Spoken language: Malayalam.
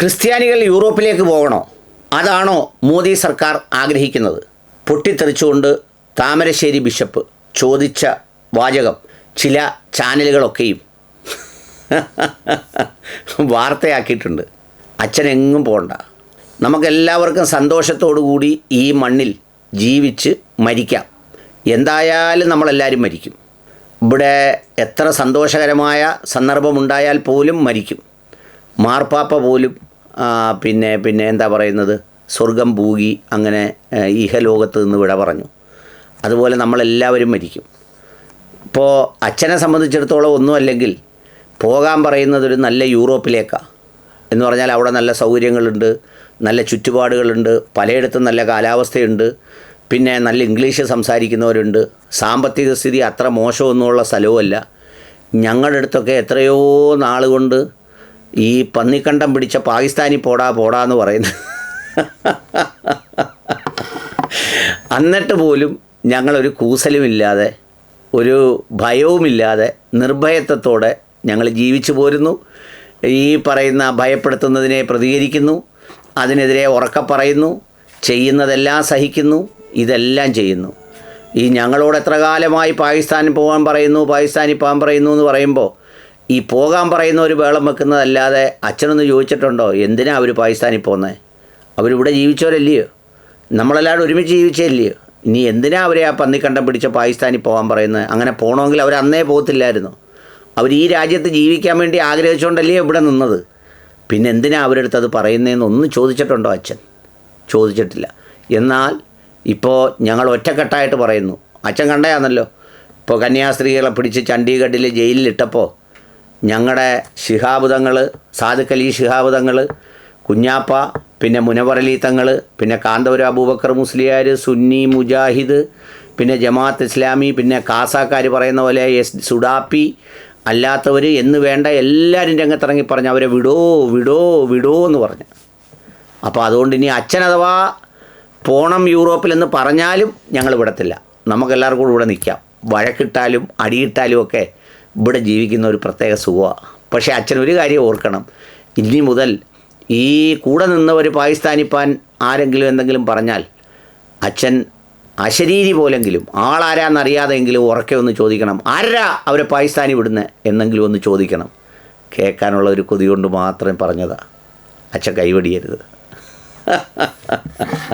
ക്രിസ്ത്യാനികൾ യൂറോപ്പിലേക്ക് പോകണോ? അതാണോ മോദി സർക്കാർ ആഗ്രഹിക്കുന്നത്? പൊട്ടിത്തെറിച്ചുകൊണ്ട് താമരശ്ശേരി ബിഷപ്പ് ചോദിച്ച വാചകം ചില ചാനലുകളൊക്കെയും. വാർത്തയാക്കിയിട്ടുണ്ട്. അച്ഛനെങ്ങും പോകണ്ട നമുക്കെല്ലാവർക്കും സന്തോഷത്തോടു കൂടി ഈ മണ്ണിൽ ജീവിച്ച് മരിക്കാം. എന്തായാലും നമ്മളെല്ലാവരും മരിക്കും. ഇവിടെ എത്ര സന്തോഷകരമായ സന്ദർഭമുണ്ടായാൽ പോലും മരിക്കും. മാർപ്പാപ്പ പോലും പിന്നെ പിന്നെ എന്താ പറയുന്നത്? സ്വർഗം പൂകി അങ്ങനെ ഇഹലോകത്ത് നിന്ന് വിട പറഞ്ഞു. അതുപോലെ നമ്മളെല്ലാവരും മരിക്കും. ഇപ്പോൾ അച്ഛനെ സംബന്ധിച്ചിടത്തോളം ഒന്നുമല്ലെങ്കിൽ പോകാൻ പറയുന്നത് ഒരു നല്ല യൂറോപ്പിലേക്കാണ് എന്ന് പറഞ്ഞാൽ അവിടെ നല്ല സൗകര്യങ്ങളുണ്ട് നല്ല ചുറ്റുപാടുകളുണ്ട് പലയിടത്തും നല്ല കാലാവസ്ഥയുണ്ട് പിന്നെ നല്ല ഇംഗ്ലീഷ് സംസാരിക്കുന്നവരുണ്ട്. സാമ്പത്തിക സ്ഥിതി അത്ര മോശമൊന്നുമുള്ള സ്ഥലവുമല്ല. ഞങ്ങളുടെ അടുത്തൊക്കെ എത്രയോ നാൾ കൊണ്ട് ഈ പന്നിക്കണ്ടം പിടിച്ച പാകിസ്ഥാനി പോടാ പോടാ എന്ന് പറയുന്നത് എന്നിട്ട് പോലും ഞങ്ങളൊരു കൂസലുമില്ലാതെ ഒരു ഭയവുമില്ലാതെ നിർഭയത്വത്തോടെ ഞങ്ങൾ ജീവിച്ചു പോരുന്നു. ഈ പറയുന്ന ഭയപ്പെടുത്തുന്നതിനെ പ്രതികരിക്കുന്നു അതിനെതിരെ ഉറക്ക പറയുന്നു ചെയ്യുന്നതെല്ലാം സഹിക്കുന്നു ഇതെല്ലാം ചെയ്യുന്നു. ഈ ഞങ്ങളോട് എത്ര കാലമായി പാകിസ്ഥാനിൽ പോകാൻ പറയുന്നു പാകിസ്ഥാനിൽ പോകാൻ പറയുന്നു എന്ന് പറയുമ്പോൾ ഈ പോകാൻ പറയുന്ന ഒരു വേളം വെക്കുന്നതല്ലാതെ അച്ഛനൊന്ന് ചോദിച്ചിട്ടുണ്ടോ? എന്തിനാ അവർ പാകിസ്ഥാനിൽ പോകുന്നത് അവരിവിടെ ജീവിച്ചവരല്ലയോ? നമ്മളെല്ലാവരും ഒരുമിച്ച് ജീവിച്ചല്ലയോ ഇനി എന്തിനാ അവരെ ആ പന്നിക്കണ്ടം പിടിച്ച പാകിസ്ഥാനിൽ പോകാൻ പറയുന്നത്? അങ്ങനെ പോകണമെങ്കിൽ അവർ അന്നേ പോകത്തില്ലായിരുന്നു. അവർ ഈ രാജ്യത്ത് ജീവിക്കാൻ വേണ്ടി ആഗ്രഹിച്ചുകൊണ്ടല്ലേ ഇവിടെ നിന്നത്? പിന്നെ എന്തിനാ അവരുടെ അടുത്ത് അത് പറയുന്നതെന്ന് ഒന്നും ചോദിച്ചിട്ടുണ്ടോ അച്ഛൻ? ചോദിച്ചിട്ടില്ല. എന്നാൽ ഇപ്പോൾ ഞങ്ങൾ ഒറ്റക്കെട്ടായിട്ട് പറയുന്നു. അച്ഛൻ കണ്ടയാണല്ലോ ഇപ്പോൾ കന്യാസ്ത്രീകളെ പിടിച്ച് ചണ്ഡീഗഡിൽ ജയിലിലിട്ടപ്പോൾ ഞങ്ങളുടെ ശിഹാബുധങ്ങൾ സാധുക്കലി ശിഹാബുധങ്ങൾ കുഞ്ഞാപ്പ പിന്നെ മുനവറലി തങ്ങൾ പിന്നെ കാന്തപുര അബൂബക്കർ മുസ്ലിയാർ സുന്നി മുജാഹിദ് പിന്നെ ജമാഅത്ത് ഇസ്ലാമി പിന്നെ കാസാക്കാർ പറയുന്ന പോലെ എസ് സുഡാപ്പി അല്ലാത്തവർ എന്ന് വേണ്ട എല്ലാവരും രംഗത്തിറങ്ങി പറഞ്ഞു അവരെ വിടോ വിടോ വിടോ എന്ന് പറഞ്ഞു. അപ്പോൾ അതുകൊണ്ട് ഇനി അച്ഛൻ അഥവാ പോണം യൂറോപ്പിലെന്ന് പറഞ്ഞാലും ഞങ്ങൾ വിടത്തില്ല. നമുക്കെല്ലാവർക്കും കൂടെ ഇവിടെ നിൽക്കാം. വഴക്കിട്ടാലും അടിയിട്ടാലും ഒക്കെ ഇവിടെ ജീവിക്കുന്ന ഒരു പ്രത്യേക സുഖമാണ് പക്ഷേ അച്ഛൻ ഒരു കാര്യം ഓർക്കണം. ഇനി മുതൽ ഈ കൂടെ നിന്നവർ പാകിസ്ഥാനിപ്പാൻ ആരെങ്കിലും എന്തെങ്കിലും പറഞ്ഞാൽ അച്ഛൻ അശരീരി പോലെങ്കിലും ആളാരാന്നറിയാതെങ്കിലും ഉറക്കെ ഒന്ന് ചോദിക്കണം. ആരാ അവരെ പാകിസ്ഥാനി വിടുന്നത് എന്നെങ്കിലും ഒന്ന് ചോദിക്കണം. കേൾക്കാനുള്ള ഒരു കൊതി കൊണ്ട് മാത്രം പറഞ്ഞതാ. അച്ഛൻ കൈവടിയരുത്